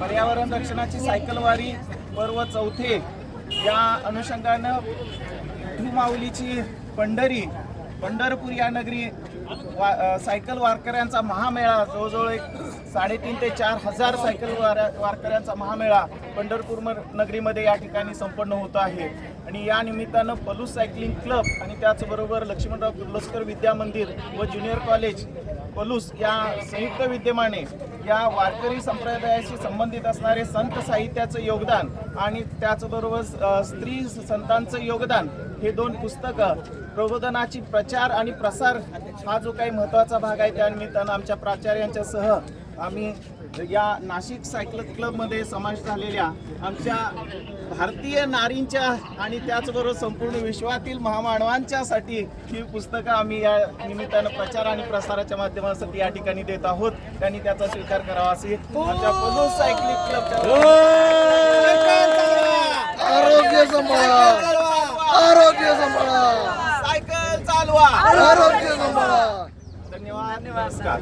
पर्यावरण रक्षणाची सायकलवारी पर्व चौथे या अनुषंगानं धुमाऊलीची पंढरी पंढरपूर या नगरी वा सायकल वारकऱ्यांचा महामेळा जवळजवळ एक साडेतीन ते चार हजार सायकल वार वारकऱ्यांचा महामेळा पंढरपूर नगरीमध्ये या ठिकाणी संपन्न होत आहे. आणि या निमित्तानं पलूस सायकलिंग क्लब आणि त्याचबरोबर लक्ष्मणराव किर्लोस्कर विद्या मंदिर व ज्युनियर कॉलेज पलूस या संयुक्त विद्यमाने या वारकरी संप्रदायाशी संबंधित असणारे संत साहित्याचं योगदान आणि त्याचबरोबर स्त्री संतांचं योगदान हे दोन पुस्तकं प्रबोधनाची प्रचार आणि प्रसार हा जो काही महत्त्वाचा भाग आहे त्यानिमित्तानं आमच्या प्राचार्यांच्या सह आम्ही या नाशिक सायकल क्लबमध्ये समावेश झालेल्या आमच्या भारतीय नारींच्या आणि त्याचबरोबर संपूर्ण विश्वातील महामानवांच्यासाठी ही पुस्तकं आम्ही या निमित्तानं प्रचार आणि प्रसाराच्या माध्यमासाठी या ठिकाणी देत आहोत. त्यांनी त्याचा स्वीकार करावा असे आमच्या पलूस सायकलिंग क्लबच्या आरोग्य सांभाळा! आरोग्य सांभाळा! सायकल चालवा! आरोग्य सांभाळा! धन्यवाद. नमस्कार.